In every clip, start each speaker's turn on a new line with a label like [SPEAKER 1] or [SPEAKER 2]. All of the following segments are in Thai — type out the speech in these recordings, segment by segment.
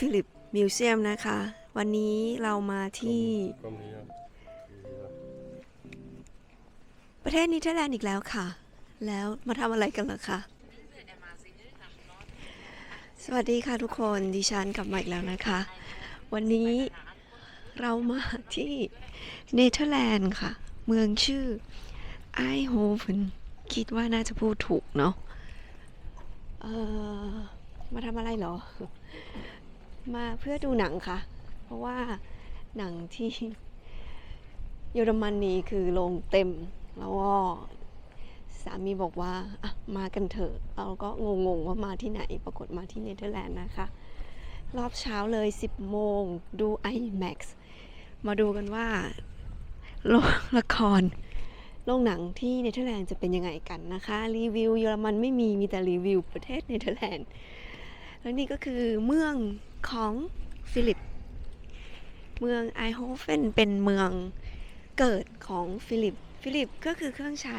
[SPEAKER 1] ฟิลิปมิวเซียมนะคะ วันนี้เรามาที่ประเทศเนเธอร์แลนด์อีกแล้วค่ะ แล้วมาทำอะไรกันล่ะคะสวัสดีค่ะทุกคนดิฉันกลับมาอีกแล้วนะคะ วันนี้เรามาที่เนเธอร์แลนด์ค่ะ เมืองชื่อไอโฮเฟนคิดว่าน่าจะพูดถูกเนาะมาทำอะไรเหรอ มาเพื่อดูหนังค่ะ เพราะว่าหนังที่เยอรมนีคือโรงเต็ม แล้วก็สามีบอกว่าอะมากันเถอะเราก็งงๆว่ามาที่ไหน ปรากฏมาที่เนเธอร์แลนด์นะคะ รอบเช้าเลย 10 โมงดู IMAX มาดูกันว่าโรงละครโรงหนังที่เนเธอร์แลนด์จะเป็นยังไงกันนะคะ รีวิวเยอรมันไม่มีมีแต่รีวิวประเทศเนเธอร์แลนด์ แล้วนี่ก็คือเมือง ของฟิลิป เมืองไอโฮเฟนเป็นเมืองเกิดของฟิลิป ฟิลิปก็คือเครื่องใช้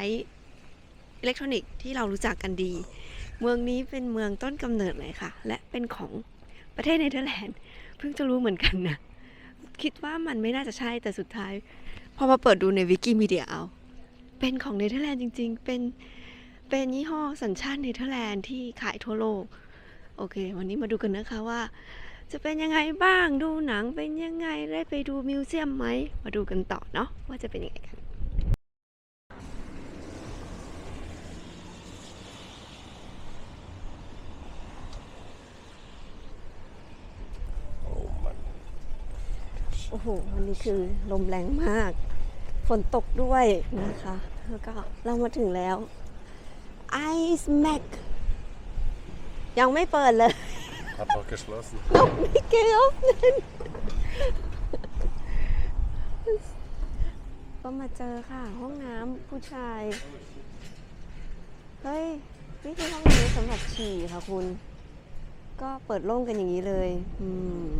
[SPEAKER 1] อิเล็กทรอนิกส์ที่เรารู้จักกันดี เมืองนี้เป็นเมืองต้นกำเนิดเลยค่ะ และเป็นของประเทศเนเธอร์แลนด์ เพิ่งจะรู้เหมือนกันนะ คิดว่ามันไม่น่าจะใช่แต่สุดท้าย พอมาเปิดดูในวิกิมีเดียเอา เป็นของเนเธอร์แลนด์จริง ๆ เป็นเป็นยี่ห้อสัญชาติเนเธอร์แลนด์ที่ขายทั่วโลก โอเค วันนี้มาดูกันนะคะว่า จะเป็นยังไงบ้างดูหนังเป็นยังไงได้ไปดูมิวเซียมไหม มาดูกันต่อเนาะว่าจะเป็นยังไงกันโอ้โหวันนี้คือลมแรงมาก ฝนตกด้วยนะคะ แล้วก็เรามาถึงแล้ว Ice Mac ยังไม่เปิดเลย
[SPEAKER 2] Hat noch geschlossen.
[SPEAKER 1] นกไม่เกลฟนั่นก็มาเจอค่ะ ห้องน้ำผู้ชาย เฮ้ย นี่คือห้องน้ำสำหรับฉี่ค่ะคุณ ก็เปิดโล่งกันอย่างนี้เลย อืม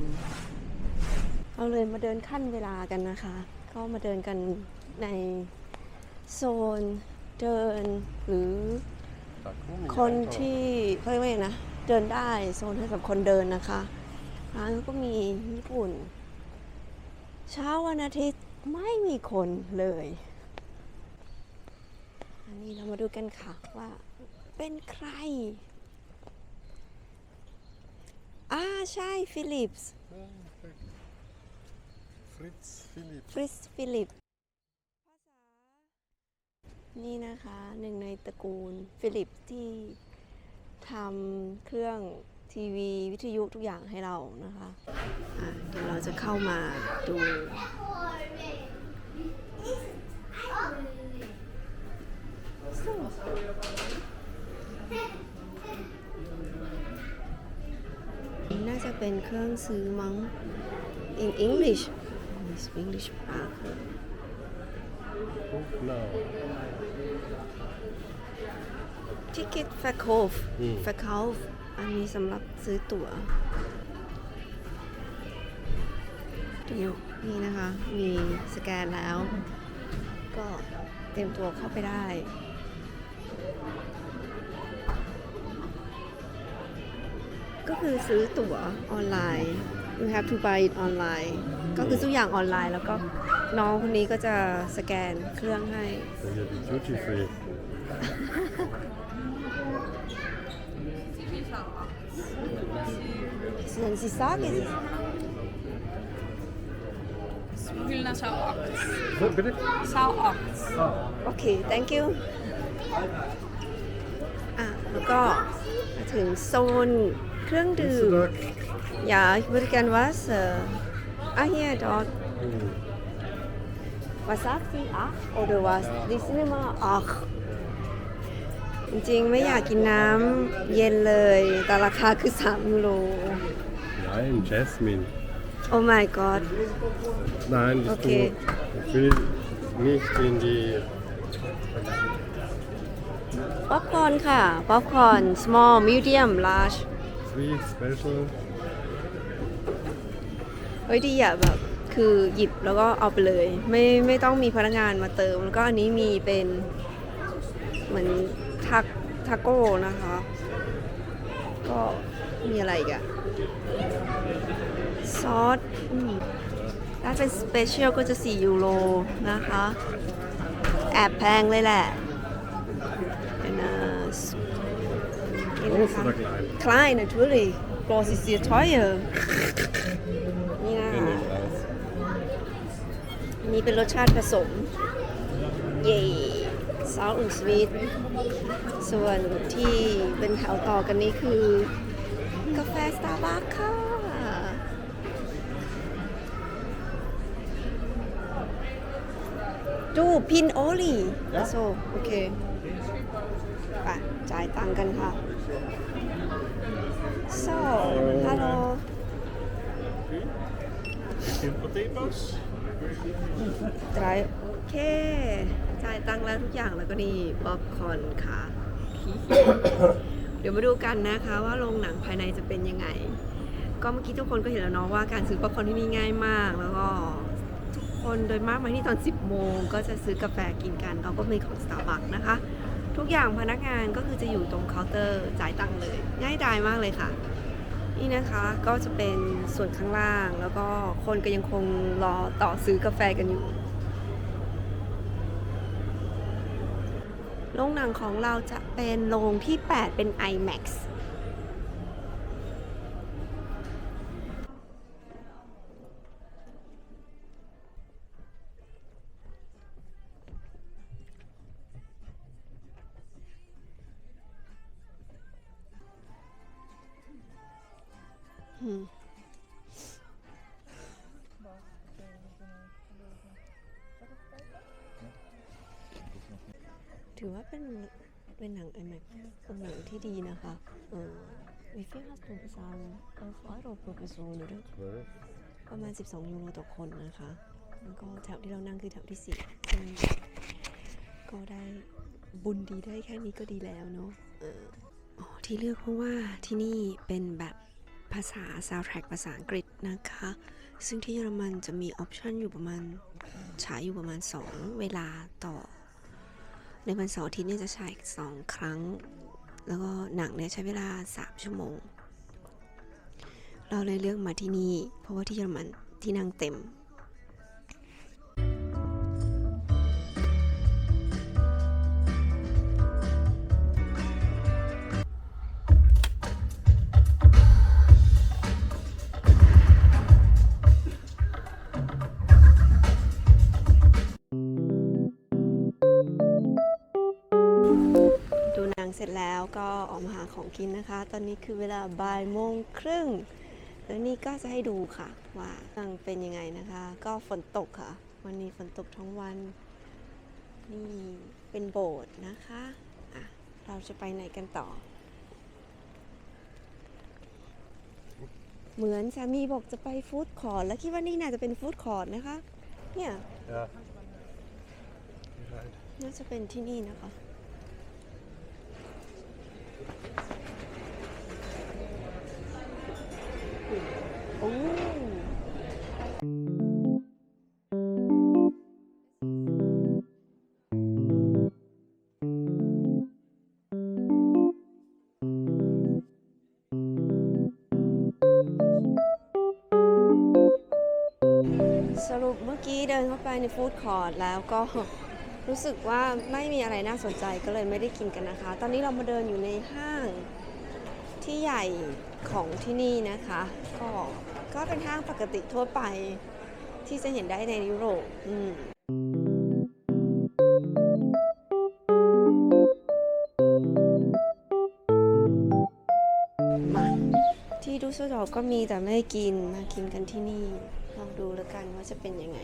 [SPEAKER 1] เราเลยมาเดินขั้นเวลากันนะคะ ก็มาเดินกันในโซนเดินหรือ
[SPEAKER 2] Da kommen
[SPEAKER 1] คนที่เขาเรียกว่าไงนะ เดินได้โซนให้กับคนเดินนะคะร้านก็มีญี่ปุ่น เช้าวันอาทิตย์ไม่มีคนเลย อันนี้เรามาดูกันค่ะว่าเป็นใครอ่าใช่ฟิลิปส์
[SPEAKER 2] Fritz Philipp.
[SPEAKER 1] ฟริสฟิลิปนี่นะคะหนึ่งในตระกูลฟิลิปที่ ทำเครื่องทีวีวิทยุทุกอย่างให้เรานะคะะเดี๋ยวเราจะเข้ามาดูน่าจะเป็นเครื่องซื้อมั้ง in English Miss English ปาก
[SPEAKER 2] Guck now.
[SPEAKER 1] Ticket Verkauf
[SPEAKER 2] อืม
[SPEAKER 1] Verkauf อันนี้สำหรับซื้อตั๋วเดี๋ยวนี่นะคะ มีสแกนแล้ว ก็เตรียมตัวเข้าไปได้ ก็คือซื้อตั๋วออนไลน์ you have to buy it online ก็คือทุกอย่างออนไลน์แล้วก็น้องคนนี้ก็จะสแกนเครื่องให้
[SPEAKER 2] Hier die Duty Free.
[SPEAKER 1] Sollen Sie sagen?
[SPEAKER 3] Hoeveel naar zaal 8?
[SPEAKER 2] So, bitte?
[SPEAKER 3] Zaal 8.
[SPEAKER 1] โอเค thank you อ่ะ แล้วก็มาถึงโซนเครื่องดื่ม
[SPEAKER 2] Bist du da?
[SPEAKER 1] Ja, ich würde gern Wasser. Ah, hier, dort.
[SPEAKER 2] Hm.
[SPEAKER 1] Was sagt sie? Ach oder was? Die sind immer ach. จริงๆ ไม่อยากกินน้ำเย็นเลย แต่ราคาคือ3ยูโร
[SPEAKER 2] Nein, Jasmine.
[SPEAKER 1] Oh my god
[SPEAKER 2] Nein, bist
[SPEAKER 1] Okay.
[SPEAKER 2] du. Ich will nicht in die.
[SPEAKER 1] ป๊อปคอร์นค่ะ ป๊อปคอร์น small medium large
[SPEAKER 2] Free Special.
[SPEAKER 1] เฮ้ยดีอะแบบคือหยิบแล้วก็เอาไปเลย ไม่ไม่ต้องมีพนักงานมาเติม แล้วก็อันนี้มีเป็น เหมือน ทักทาโก้นะคะ ก็มีอะไรอีกอะซอสอืมถ้าเป็นสเปเชียลก็จะ 4 ยูโรนะคะ แอบแพงเลยแหละเป็นเอ่อนี่นะ
[SPEAKER 2] Groß
[SPEAKER 1] คะ
[SPEAKER 2] oder klein?
[SPEAKER 1] Klein, natürlich. Groß ist sehr teuer. นี่นะ
[SPEAKER 2] Nee,
[SPEAKER 1] คะ
[SPEAKER 2] nicht raus.
[SPEAKER 1] อันนี้เป็นรสชาติผสม เย่ ซอสอุ่นสวีทส่วนที่เป็นแถวต่อกันนี้คือ กาแฟสตาร์บัคค่ะ ดูพินโอลีโซโอเคไปจ่ายตังค์กันค่ะ so hello d r i โอเค จ่ายตังค์แล้วทุกอย่างแล้วก็นี่ป๊อปคอนค่ะ เดี๋ยวมาดูกันนะคะว่าโรงหนังภายในจะเป็นยังไง ก็เมื่อกี้ทุกคนก็เห็นแล้วเนาะว่าการซื้อป๊อปคอนที่นี่ง่ายมาก แล้วก็ทุกคนโดยมากมาที่ตอน 10 โมง ก็จะซื้อกาแฟกินกันเราก็มีของ Starbucks นะคะ ทุกอย่างพนักงานก็คือจะอยู่ตรงเคาน์เตอร์จ่ายตังค์เลย ง่ายดายมากเลยค่ะ นี่นะคะก็จะเป็นส่วนข้างล่างแล้วก็คนก็ยังคงรอต่อซื้อกาแฟกันอยู่โรงหนังของเราจะเป็นโรงที่ 8 เป็น IMAX ถือว่าเป็นเป็นหนัง IMAX เป็นหนังที่ดีนะคะเออ Wie viel hast du bezahlt? 11 Euro pro Person oder?
[SPEAKER 2] 12.
[SPEAKER 1] ประมาณ 12 ยูโรต่อคนนะคะแล้วก็แถวที่เรานั่งคือแถวที่4ซึ่ก็ได้บุญดีได้แค่นี้ก็ดีแล้วเนาะเอออ๋อที่เลือกเพราะว่าที่นี่เป็นแบบภาษา soundtrack ภาษาอังกฤษนะคะ ซึ่งที่เยอรมันจะมีออปชันอยู่ประมาณ ฉายอยู่ประมาณ 2 เวลาต่อ ในวันเสาร์อาทิตย์เนี่ยจะฉายสองครั้ง แล้วก็หนังเนี่ยใช้เวลา 3 ชั่วโมง เราเลยเลือกมาที่นี่ เพราะว่าที่เยอรมันที่นั่งเต็ม ของกินนะคะ ตอนนี้คือเวลาบ่ายโมงครึ่ง แล้วนี่ก็จะให้ดูค่ะ ว่านังเป็นยังไงนะคะ ก็ฝนตกค่ะ วันนี้ฝนตกทั้งวัน นี่เป็นโบสถ์นะคะอะเราจะไปไหนกันต่อ เหมือนสามีบอกจะไปฟู้ดคอร์ทแล้วคิดว่านี่น่าจะเป็นฟู้ดคอร์ทนะคะ เนี่ย
[SPEAKER 2] Ja.
[SPEAKER 1] น่าจะเป็นที่นี่นะคะ โอ้สรุปเมื่อกี้เดินเข้าไปในฟู้ดคอร์ทแล้วก็ รู้สึกว่าไม่มีอะไรน่าสนใจก็เลยไม่ได้กินกันนะคะ ตอนนี้เรามาเดินอยู่ในห้างที่ใหญ่ของที่นี่นะคะ ก็ก็เป็นห้างปกติทั่วไปที่จะเห็นได้ในยุโรปอืมที่ดูสดอกก็มีแต่ไม่ได้กินมากินกันที่นี่ ลองดูแล้วกันว่าจะเป็นยังไง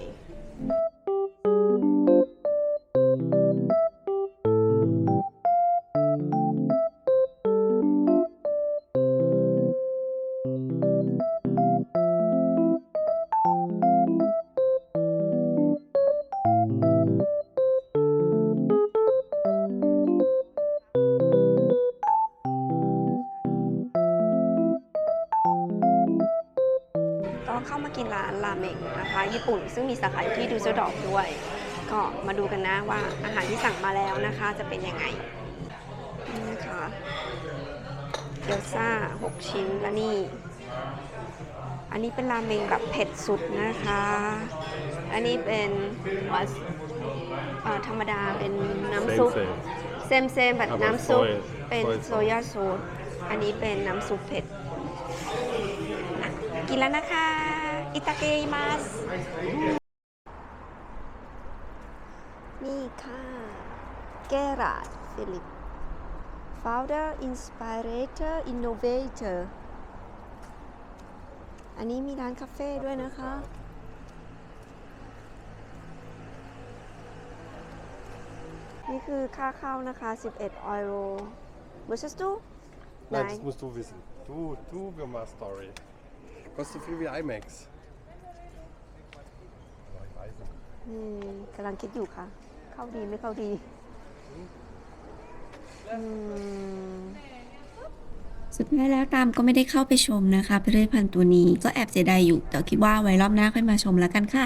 [SPEAKER 1] ซึ่งมีสาขาอยู่ที่ดูเซลดอร์ฟด้วย ก็มาดูกันนะว่าอาหารที่สั่งมาแล้วนะคะจะเป็นยังไงนี่นะคะเกี๊ยวซ่า 6 ชิ้นและนี่ อันนี้เป็นราเมงแบบเผ็ดสุดนะคะ อันนี้เป็นวัสเอ่อธรรมดาเป็นน้ำซุป
[SPEAKER 2] Same,
[SPEAKER 1] เซมเซมแบบ
[SPEAKER 2] ครับ
[SPEAKER 1] น้ำซุป
[SPEAKER 2] soy
[SPEAKER 1] เป็น
[SPEAKER 2] soy
[SPEAKER 1] โซยาโซสอันนี้เป็นน้ำซุปเผ็ดอะกินแล้วนะคะ อิตาเกมัสนี่ค่ะเกราดฟิลิป founder inspirator innovator อันนี้มีร้านคาเฟ่ด้วยนะคะ นี่คือค่าเข้านะคะ 11 euro Möchtest du?
[SPEAKER 2] Nein, das musst du wissen. Du, du machst Story. Kostet so viel wie IMAX. Aber ich weiß nicht.
[SPEAKER 1] อืมกำลังคิดอยู่ค่ะ เข้าดีไม่เข้าดีอืม
[SPEAKER 4] สุดท้ายแล้วตามก็ไม่ได้เข้าไปชมนะคะพิพิธภัณฑ์ตัวนี้ก็แอบเสียดายอยู่แต่คิดว่าไว้รอบหน้าค่อยมาชมแล้วกันค่ะ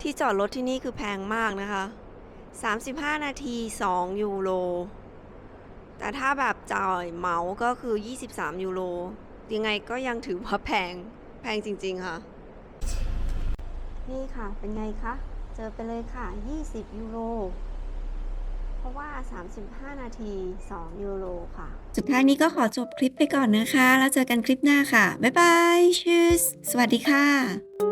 [SPEAKER 1] ที่จอดรถที่นี่คือแพงมากนะคะ 35 นาที 2 ยูโร แต่ถ้าแบบจ่ายเหมาก็คือ 23 ยูโร ยังไงก็ยังถือว่าแพง แพงจริง ๆ ค่ะ นี่ค่ะ เป็นไงคะ เจอไปเลยค่ะ 20 ยูโร เพราะว่า 35 นาที 2 ยูโรค่ะ
[SPEAKER 4] สุดท้ายนี้ก็ขอจบคลิปไปก่อนนะคะ แล้วเจอกันคลิปหน้าค่ะ บ๊ายบาย ชีสสวัสดีค่ะ